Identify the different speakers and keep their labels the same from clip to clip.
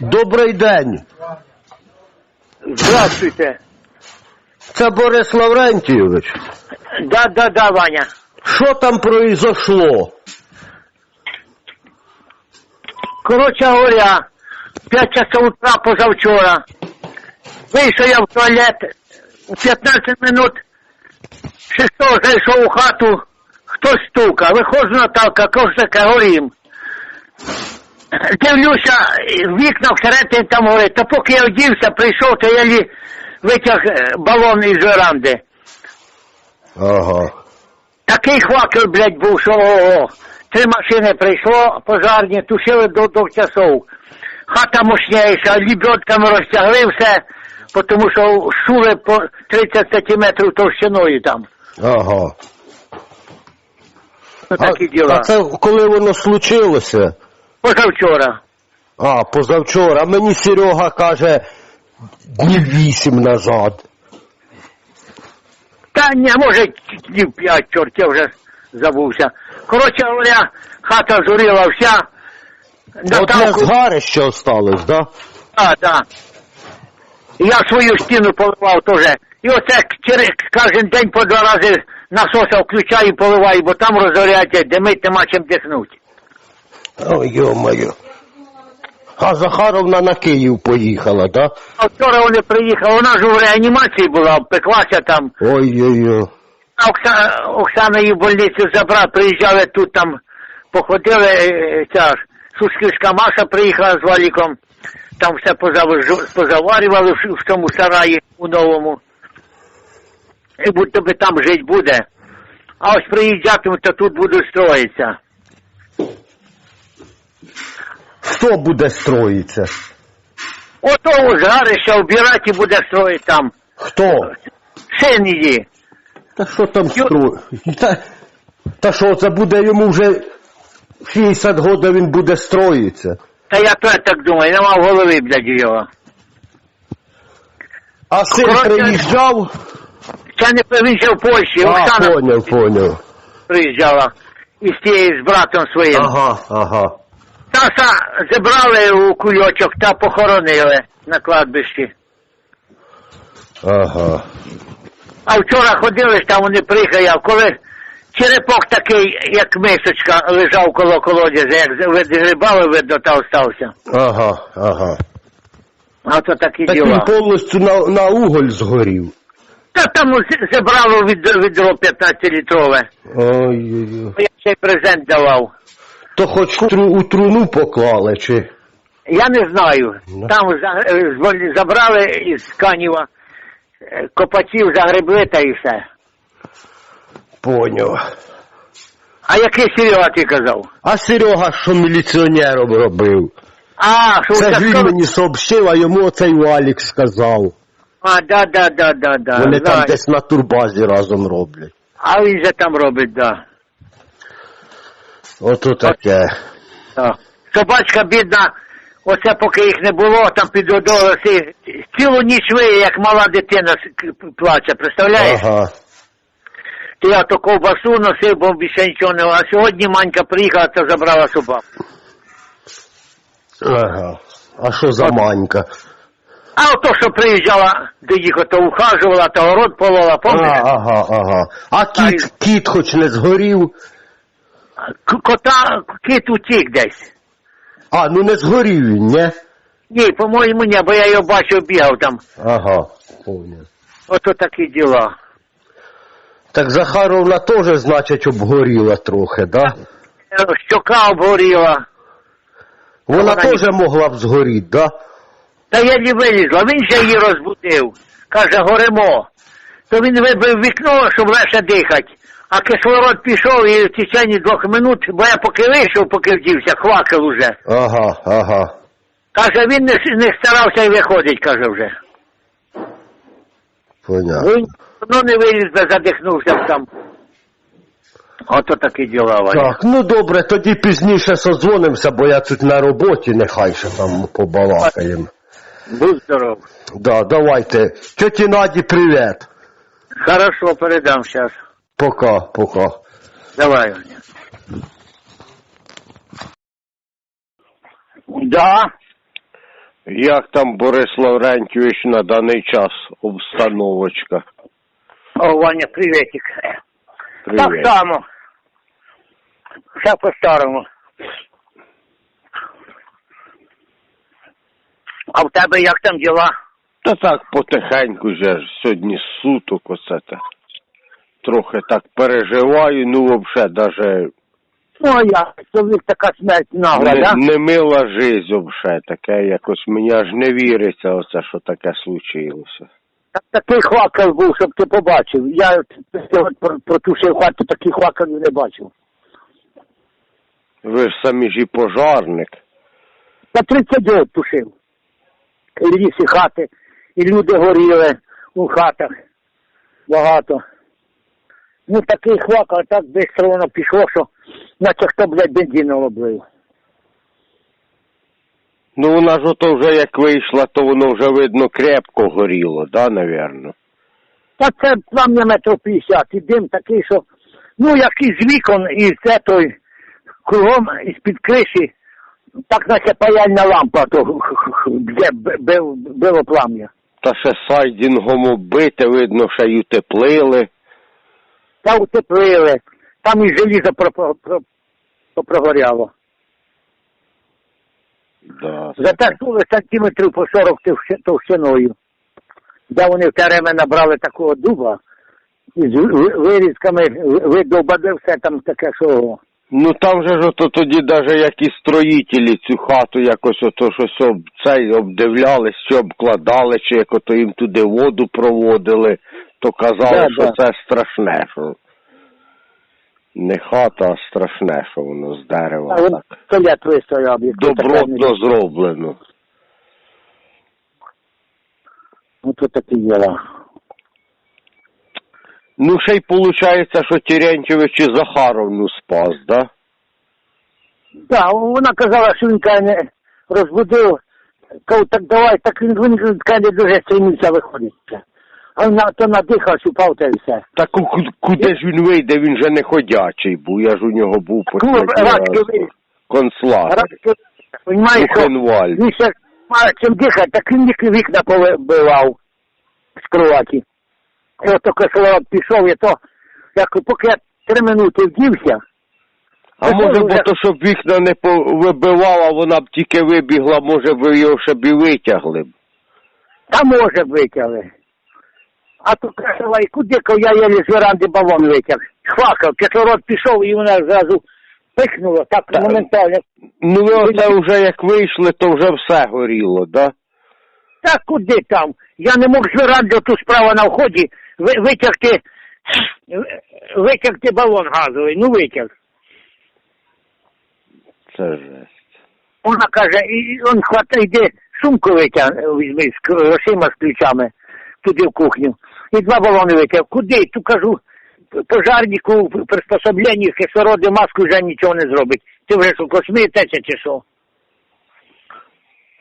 Speaker 1: Добрий день.
Speaker 2: Здравствуйте.
Speaker 1: Це Борис Лаврентійович.
Speaker 2: Да, да, да, Ваня.
Speaker 1: Що там произошло?
Speaker 2: Коротше говоря, 5 часов утра позавчора. Вийшов я в туалет, у 15 минут шестого зайшов у хату, хтось стука. Виходжу Наталка, таке, горім. Дивлюся, вікна всередині там горить. Та поки я одівся, прийшов, то я лі витяг е, балон із веранди.
Speaker 1: Ага.
Speaker 2: Такий хвакел, блядь, був, що ого. Три машини прийшло, пожарні, тушили до двох часов. Хата мощніша, лібьотками розтягли все, тому що шули по 30 сантиметрів товщиною там.
Speaker 1: Ага.
Speaker 2: Ну, такі
Speaker 1: а,
Speaker 2: діла.
Speaker 1: а це коли воно случилося?
Speaker 2: Позавчора.
Speaker 1: А, позавчора. Мені Серега каже днів вісім назад.
Speaker 2: Та не, може, днів п'ять, чорт, я вже забувся. Коротше говоря, хата згоріла вся.
Speaker 1: Одне згарище осталось, да?
Speaker 2: а, да. Я свою стіну поливав теж. І оце через кожен день по два рази насоса включаю і поливаю, бо там розгоряється, димить нема чим дихнути.
Speaker 1: Ой, йо-моє. А Захаровна на Київ поїхала, да?
Speaker 2: А вчора вони приїхали, вона ж у реанімації була, пеклася там.
Speaker 1: Ой-ой-ой.
Speaker 2: А Оксана, Оксана її в больницю забрала, приїжджали тут там, походили, е, ця ж, Сусківська Маша приїхала з валіком, там все позаважу- позаварювали в, в цьому сараї у новому. І будь би там жити буде. А ось приїжджатимуть, то тут будуть строїтися.
Speaker 1: Хто буде строїтися?
Speaker 2: Ото згарище обирати і буде строїти там.
Speaker 1: Хто?
Speaker 2: Син її.
Speaker 1: Та що там строїть? Та, та що, це буде йому вже 60 років він буде строїтися.
Speaker 2: Та я то так думаю, нема в голові, блядь, його.
Speaker 1: А син
Speaker 2: Коротше,
Speaker 1: приїжджав?
Speaker 2: Це не він ще в Польщі,
Speaker 1: А,
Speaker 2: Оксана
Speaker 1: поняв, поняв.
Speaker 2: приїжджала із тією з братом своїм.
Speaker 1: Ага, ага.
Speaker 2: Таса зібрали у кульочок та похоронили на кладбищі.
Speaker 1: Ага.
Speaker 2: А вчора ходили ж там вони приїхали, а коли черепок такий, як мисочка, лежав коло колодязя, як вигрібали, видно, та остався.
Speaker 1: Ага, ага.
Speaker 2: А то такі
Speaker 1: Так він
Speaker 2: діла.
Speaker 1: повністю на, на уголь згорів.
Speaker 2: Та там зібрало від, відро 15-літрове.
Speaker 1: Ой-ой-ой.
Speaker 2: Я ще й презент давав.
Speaker 1: То хоч тру, у труну поклали, чи?
Speaker 2: Я не знаю.
Speaker 1: Ну.
Speaker 2: Там е, забрали із Каніва е, копачів, загребли та і все.
Speaker 1: Поняв.
Speaker 2: А який Серега ти казав?
Speaker 1: А Серега, що міліціонером робив?
Speaker 2: А, що
Speaker 1: Це ж він мені сообщив, а йому оцей Валік сказав.
Speaker 2: А, да, да, да, да, да.
Speaker 1: Вони там десь на турбазі разом роблять.
Speaker 2: А він же там робить, да.
Speaker 1: Ото таке.
Speaker 2: да. Собачка бідна, оце поки їх не було, там під водою цілу ніч виє, як мала дитина плаче, представляєш?
Speaker 1: Ага.
Speaker 2: То я то ковбасу носив, бо більше нічого не. А сьогодні манька приїхала, то забрала собаку.
Speaker 1: Ага. А що за манька?
Speaker 2: А ото, що приїжджала до їх, то ухажувала, то город полола,
Speaker 1: А,
Speaker 2: пам'ятаєш?
Speaker 1: ага, ага. А кіт, кіт хоч не згорів?
Speaker 2: Кота, кіт утік десь.
Speaker 1: А, ну не згорів він, ні?
Speaker 2: Ні, по-моєму, ні, бо я його бачив, бігав там.
Speaker 1: Ага, понял.
Speaker 2: Ото такі діла.
Speaker 1: Так Захаровна теж, значить, обгоріла трохи, да?
Speaker 2: Е, Щока обгоріла.
Speaker 1: Вона
Speaker 2: Вона
Speaker 1: теж могла б згоріти, да?
Speaker 2: Та я не вилізла, він же її розбудив. Каже, горемо. То він вибив вікно, щоб легше дихати. А кислород пішов і в течение двох минут, бо я поки вийшов, поки вдівся, хвакел уже.
Speaker 1: Ага, ага.
Speaker 2: Каже, він не, не старався і виходить, каже вже.
Speaker 1: Понятно.
Speaker 2: Він ну не виліз, би задихнувся там. Ото такі діла, Ваня.
Speaker 1: Так, ну добре, тоді пізніше созвонимося, бо я тут на роботі, нехай ще там побалакаємо.
Speaker 2: Будь здоров.
Speaker 1: Да, давайте. Тьоті Наді, привіт.
Speaker 2: Хорошо, передам зараз.
Speaker 1: Пока, пока.
Speaker 2: Давай, Ваня. Да.
Speaker 3: Як там Борис Лаврентьович на даний час обстановочка?
Speaker 2: О, Ваня, приветик.
Speaker 3: Привіт.
Speaker 2: Так само. Все по-старому. А в тебе як там діла?
Speaker 3: Та так потихеньку же ж сьогодні суток оце так. Трохи так переживаю, ну взагалі даже
Speaker 2: Ну, а як? Чоловік така смерть нагла,
Speaker 3: не,
Speaker 2: да?
Speaker 3: не мила жизнь взагалі, таке якось мені аж не віриться оце, що таке случилося.
Speaker 2: Так, такий хвакал був, щоб ти побачив. Я от протушив хату, таких хвакалів не бачив.
Speaker 3: Ви ж самі ж і пожарник.
Speaker 2: Та 30 років тушив. І ліс, і хати, і люди горіли у хатах. Багато. Ну такий хвакал, так швидко воно пішло, що наче хто, блядь, бензином облив.
Speaker 3: Ну вона ж ото вже як вийшла, то воно вже видно крепко горіло, да, навірно.
Speaker 2: Та це плам'я метро 50, і дим такий, що ну як із вікон, і це той кругом із-під криші, так наче паяльна лампа, то де б- бив- било плам'я.
Speaker 3: Та ще сайдінгом оббите, видно, ще й утеплили.
Speaker 2: Та утеплили, там і желізо про, про, про, прогоряло.
Speaker 3: Да.
Speaker 2: Затягнули сантиметрів по 40 товщиною. Де вони в тереми набрали такого дуба, із ви- вирізками, ви- видовбали все там таке, що
Speaker 3: Ну там же ж ото тоді даже як і строїтелі цю хату якось ото щось об цей обдивлялись, чи обкладали, чи як ото їм туди воду проводили, то казали,
Speaker 2: Да,
Speaker 3: що
Speaker 2: да.
Speaker 3: це страшне, що не хата, а страшне, що воно з дерева.
Speaker 2: А
Speaker 3: так.
Speaker 2: стоять вистояв. як
Speaker 3: Добротно зроблено.
Speaker 2: Ну, то такі діла.
Speaker 3: Ну, ще й виходить, що Терентьєвич і Захаровну спас, да?
Speaker 2: Так, вона казала, що він каже, розбудив. Кажу, так давай, так він, він каже, дуже стремився виходить. А то надихався, упав та й все.
Speaker 3: Так ку- ку- куди ж він вийде, він же не ходячий був, я ж у нього був
Speaker 2: Понимаєш, що
Speaker 3: Бухенвальд.
Speaker 2: він ще має чим дихати, так він вік- вікна повибивав з кроваті. От тільки кислород пішов, і то, як поки я три минути вдівся,
Speaker 3: А може, бо то, щоб вікна не вибивала, вона б тільки вибігла, може ви його ще б і витягли б.
Speaker 2: Та може б витягли. А то красила, і куди ка я єлі з веранди балон витяг. Хвакав, кислород пішов і вона зразу пихнула, так
Speaker 3: Та-
Speaker 2: моментально.
Speaker 3: Ну ви оце вже як вийшли, то вже все горіло, да?
Speaker 2: Та куди там? Я не мог з веранди ту справа на вході ви- витягти, витягти балон газовий, ну витяг.
Speaker 3: Це жесть.
Speaker 2: Вона каже, і він хватає, йде сумку витяг, візьми з грошима з ключами туди в кухню. І два балони витяг. Куди? Ту кажу, пожарнику приспособлення, кислороди, маску вже нічого не зробить. Ти вже що, косми тече чи що?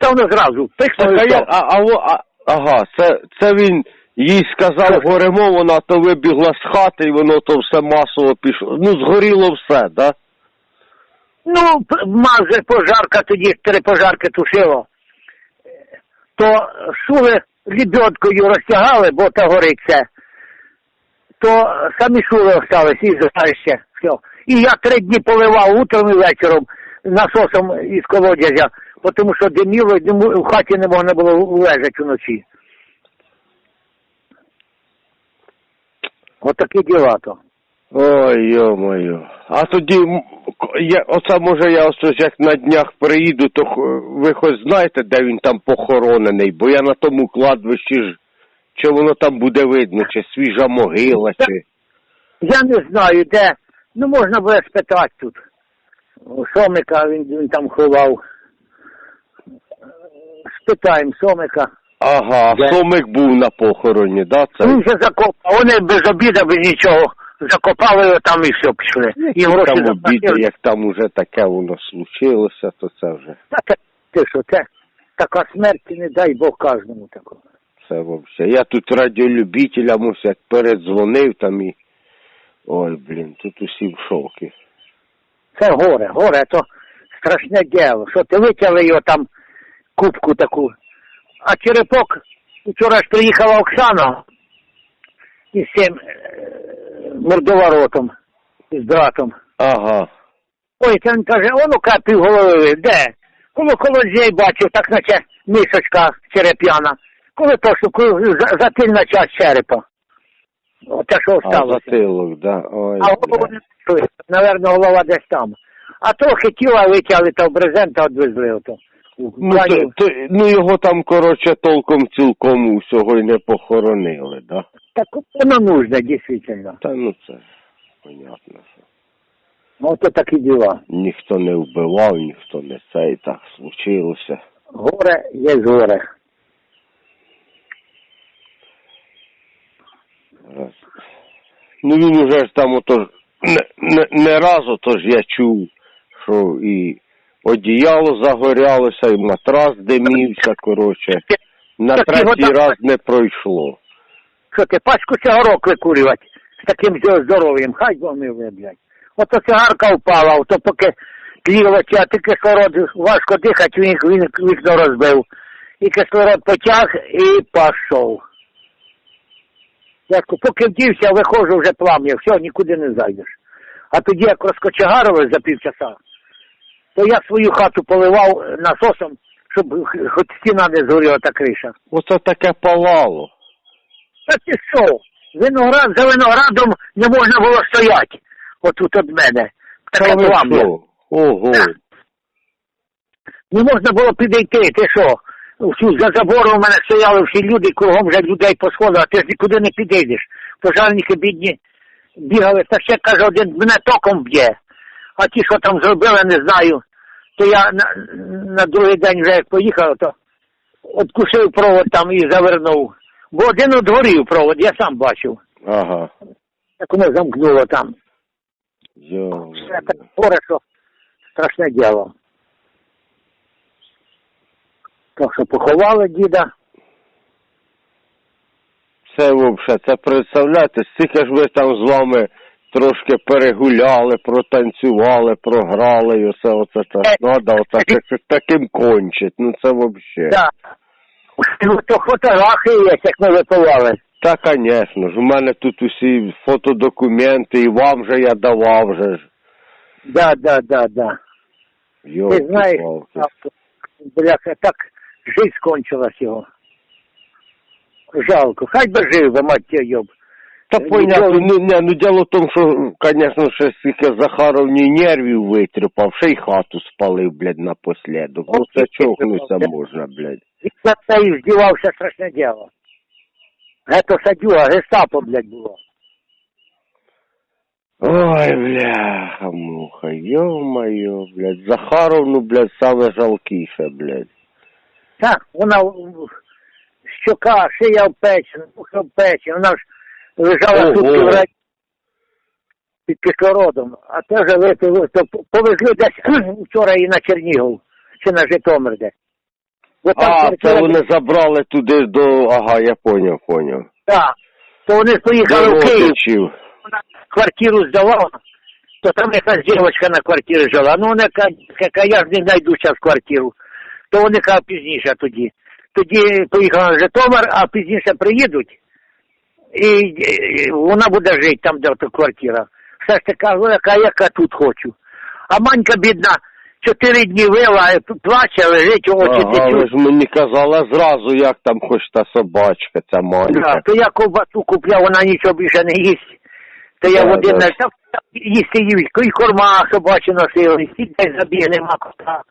Speaker 2: Та воно зразу пихнуло.
Speaker 3: а,
Speaker 2: і
Speaker 3: я,
Speaker 2: все.
Speaker 3: а, а, во- а, ага, це, це він їй сказав горемо, вона то вибігла з хати, і воно то все масово пішло. Ну, згоріло все, да?
Speaker 2: Ну, п- майже пожарка тоді, три пожарки тушило. То шули лебедкою розтягали, бо то горить все. То самі шули остались і ще. Все. І я три дні поливав утром і вечором насосом із колодязя, тому що диміло, в хаті не можна було лежати вночі. Отакі діла то.
Speaker 3: Ой, йо-моє. А тоді, я, оце може я ось як на днях приїду, то ви хоч знаєте, де він там похоронений, бо я на тому кладбищі ж, чи воно там буде видно, чи свіжа могила, чи.
Speaker 2: Я не знаю, де. Ну, можна буде спитати тут. Сомика він, він там ховав. Спитаємо Сомика.
Speaker 3: Ага,
Speaker 2: Де?
Speaker 3: Сомик був на похороні, да? Це?
Speaker 2: Він вже закопав. Вони без обіда, без нічого. Закопали його там і все пішли. І гроші
Speaker 3: там обіди, як там уже таке воно случилося, то це вже,
Speaker 2: Та ти що, це така смерть, не дай Бог кожному такого.
Speaker 3: це взагалі. Я тут радіолюбителям ось як передзвонив там і. Ой, блін, тут усі в шокі.
Speaker 2: Це горе, горе, то страшне діло. Що ти витягли його там кубку таку. А черепок, вчора ж приїхала Оксана із цим е, мордоворотом, із братом.
Speaker 3: Ага.
Speaker 2: Ой, він каже, воно ка півголови, де? Коло колодзей бачив, так наче мисочка череп'яна. Коли то, що коли за- затильна часть черепа. Оте, що
Speaker 3: А затилок, да. Ой,
Speaker 2: А голову не чує. Наверно, голова десь там. А трохи тіла витягли та в брезента відвезли ото.
Speaker 3: Ну, то, то, ну його там, коротше, толком цілком усього й не похоронили, да?
Speaker 2: Так воно нужно, дійсно.
Speaker 3: Та ну це понятно, що
Speaker 2: Ото такі діла.
Speaker 3: ніхто не вбивав, ніхто не це і так случилося.
Speaker 2: Горе є горе.
Speaker 3: Раз. Ну він уже ж там отож не, не, не раз отож я чув, що і одіяло загорялося, і матрас димівся, коротше. На
Speaker 2: Так
Speaker 3: третій
Speaker 2: так-
Speaker 3: раз не пройшло.
Speaker 2: Що ти, пачку цигарок викурювати з таким здоров'ям, хай вони блядь. Ото цигарка впала, ото поки тлілося, а ти кислород важко дихати, він, він вікно розбив. І кислород потяг і пішов. Поки вдівся, виходжу вже плам'я, все, нікуди не зайдеш. А тоді як розкочегарили за півчаса, то я свою хату поливав насосом, щоб хоч стіна не згоріла та криша.
Speaker 3: Ото таке палало.
Speaker 2: Та ти що? Виноград за виноградом не можна було стояти. Отут від мене.
Speaker 3: Та
Speaker 2: Таке
Speaker 3: ви
Speaker 2: плам'я.
Speaker 3: Ого.
Speaker 2: Так. Не можна було підійти, ти що? За забором у мене стояли всі люди, кругом вже людей посходили, а ти ж нікуди не підійдеш. Пожарники бідні бігали, та ще каже, один мене током б'є. А ті, що там зробили, не знаю. То я на, на другий день вже як поїхав, то откусив провод там і завернув. Бо один одгорів провод, я сам бачив.
Speaker 3: Ага.
Speaker 2: Як воно замкнуло там.
Speaker 3: Йо.
Speaker 2: Все так горе, що страшне діло. Так що поховали діда.
Speaker 3: Це взагалі, це представляєте, стільки ж ви там з вами трошки перегуляли, протанцювали, програли, і оце, оце це ж надо, оце так- таким кончить. Ну це взагалі.
Speaker 2: Да. Ну, то фотографії є, як ми випивали.
Speaker 3: Та, звісно ж, у мене тут усі фотодокументи, і вам же я давав же ж.
Speaker 2: Да, да, да, да.
Speaker 3: Йо,
Speaker 2: Ти знаєш, а, бляха, так жизнь скончилась його. Жалко. Хай би жив би, мать йоб.
Speaker 3: Та
Speaker 2: Нічого-
Speaker 3: понятно, ну, не, ну діло в тому, що, звісно, ще стільки Захаровні нервів витріпав, ще й хату спалив, блядь, напослідок. Ну це чокнуся можна, блядь.
Speaker 2: І це і здівався страшне діло. Гето садюга, гестапо, блядь, було.
Speaker 3: Ой, бляха, муха, ё-моё, блядь, Захаровну, блядь, саме жалкіше, блядь.
Speaker 2: Так, вона щока, шия в печі, муха в печі, вона ж лежала
Speaker 3: Ого.
Speaker 2: тут півра під кислородом, а теж випили, то повезли десь вчора і на Чернігов, чи на Житомир де. Бо там
Speaker 3: А, це вони забрали туди до, ага, я поняв, поняв.
Speaker 2: Так. То вони поїхали в Київ,
Speaker 3: родичів.
Speaker 2: вона квартиру здавала, то там якась дівчинка на квартирі жила. Ну, вона яка я ж не знайду зараз квартиру. То вони каже пізніше тоді. Тоді поїхала на Житомир, а пізніше приїдуть, і, і вона буде жити там, де квартира. Все ж така велика, яка тут хочу. А манька бідна, чотири дні вила, плаче, лежить, очі
Speaker 3: Ага, ви ж мені казали зразу, як там хоч та собачка, ця
Speaker 2: Да,
Speaker 3: маленька.
Speaker 2: то я ковбасу купляв, вона нічого більше не їсть. То я
Speaker 3: Да,
Speaker 2: один
Speaker 3: да.
Speaker 2: не там їсти їсть, і корма собачі носили, і десь забіг, нема кота.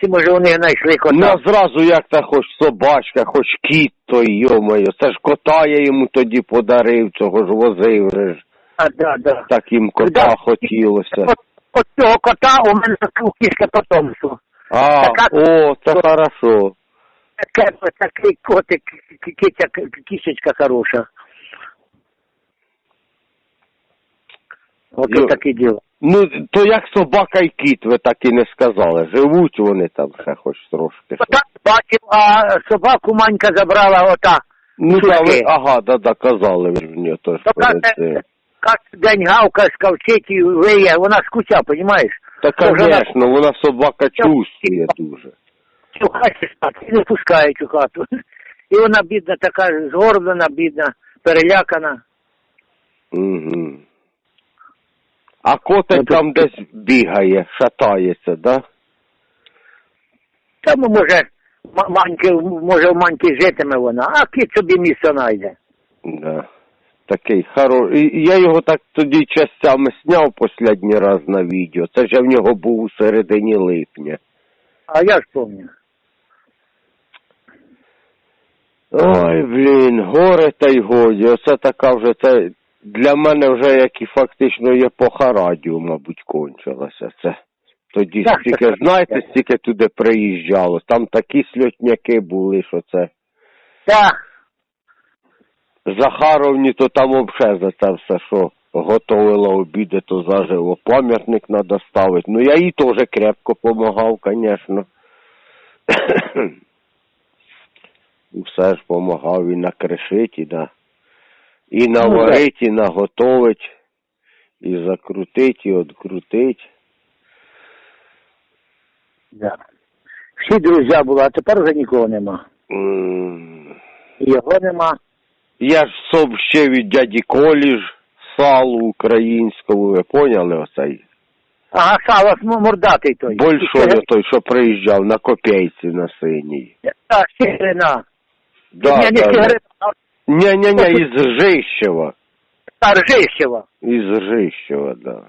Speaker 2: Чи може вони знайшли кота?
Speaker 3: Ну, зразу як та хоч собачка, хоч кіт, то йо-моє, це ж кота я йому тоді подарив, цього ж возив.
Speaker 2: А, да, да.
Speaker 3: Так їм кота
Speaker 2: Да.
Speaker 3: хотілося.
Speaker 2: От, от цього кота у мене у кішке потомство.
Speaker 3: А,
Speaker 2: така-
Speaker 3: о, це хорошо.
Speaker 2: Таке, такий котик, кішечка хороша. От
Speaker 3: Йо.
Speaker 2: таке діло.
Speaker 3: Ну, то як собака і кіт, ви так і не сказали. Живуть вони там ще хоч трошки.
Speaker 2: Кота бачив, а собаку манька забрала ота.
Speaker 3: Ну, та ви, ага, да, да, казали ви мені теж
Speaker 2: То
Speaker 3: перед цим.
Speaker 2: кожен день гавка, скавчить і виє, вона скуча, понімаєш?
Speaker 3: Та, звісно, вона собака чувствує дуже.
Speaker 2: хаті і не пускають у хату. І вона бідна така, згорблена, бідна, перелякана.
Speaker 3: Угу. А котик
Speaker 2: Ну,
Speaker 3: там десь бігає, шатається, да?
Speaker 2: Там може, маньки, може в маньки житиме вона, а кіт собі місце знайде.
Speaker 3: Да. Такий хороший. Я його так тоді частями сняв останній раз на відео. Це ж в нього був у середині липня.
Speaker 2: А я ж пам'ятаю.
Speaker 3: Ой, блін, горе та й годі. Оце така вже це для мене вже як і фактично епоха радіо, мабуть, кончилася. Це тоді
Speaker 2: Так,
Speaker 3: стільки,
Speaker 2: так,
Speaker 3: знаєте,
Speaker 2: так.
Speaker 3: стільки туди приїжджало. Там такі сльотняки були, що це
Speaker 2: Так,
Speaker 3: Захаровні, то там взагалі за це все, що готовила обіди, то заживо. Пам'ятник треба ставити. Ну я їй теж крепко помагав, звісно. Все ж помагав і накришить, і на і наварить, і наготовить, і закрутить, і открутить.
Speaker 2: да. Всі друзі були, а тепер вже нікого нема. Його нема.
Speaker 3: Я ж соб ще від дяді Колі ж салу українського, ви поняли оцей?
Speaker 2: Ага, сало мордатий той.
Speaker 3: Большой той, що приїжджав на копійці на синій.
Speaker 2: Так, сігрина.
Speaker 3: Да,
Speaker 2: Ні, не
Speaker 3: да,
Speaker 2: а
Speaker 3: Ня-ня-ня, із Жищева.
Speaker 2: та Ржищева.
Speaker 3: Із Жищева, да.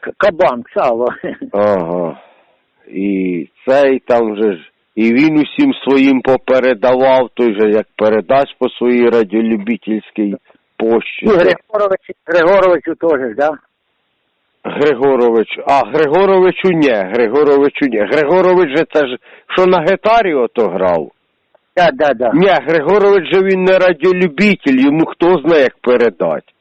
Speaker 2: К- Кабан, сало.
Speaker 3: Ага. І цей там же ж. І він усім своїм попередавав, той же як передасть по своїй радіолюбительській пощі.
Speaker 2: І Григорович, Григоровичу теж, да?
Speaker 3: Григорович. А, Григоровичу ні, Григоровичу ні. Григорович же це ж, що на гітарі ото грав.
Speaker 2: Да, да, да.
Speaker 3: Ні, Григорович же він не радіолюбитель, йому хто знає, як передати.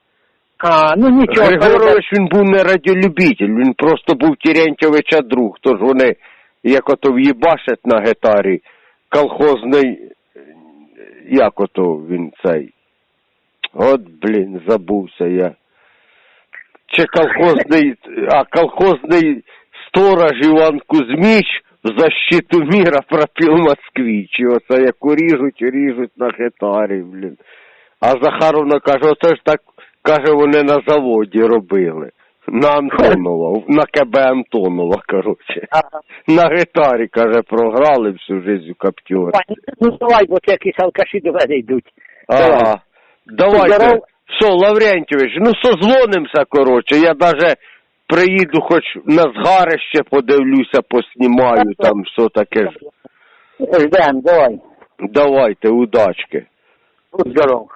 Speaker 2: А, ну нічого.
Speaker 3: Григорович він був не радіолюбитель, він просто був Терентьовича друг. Тож вони, як ото в'їбашать на гітарі, колхозний, як ото він цей. От, блін, забувся я. Чи колхозний, а колхозний сторож Іван Кузьміч защиту міра пропів Москвич. І оце як ріжуть, ріжуть на гітарі, блін. А Захаровна каже, оце ж так, каже, вони на заводі робили. На Антонова, на КБ Антонова, коротше.
Speaker 2: Ага.
Speaker 3: На гітарі, каже, програли всю жизнь у каптюри.
Speaker 2: Ну давай, бо це якісь алкаші до мене йдуть.
Speaker 3: Ага. Давайте.
Speaker 2: Здоров.
Speaker 3: Все, Лаврентьович, ну созвонимося, коротше. Я даже приїду, хоч на згарище подивлюся, поснімаю там все таке ж.
Speaker 2: Ждем, давай.
Speaker 3: Давайте, удачки.
Speaker 2: Будь здоров.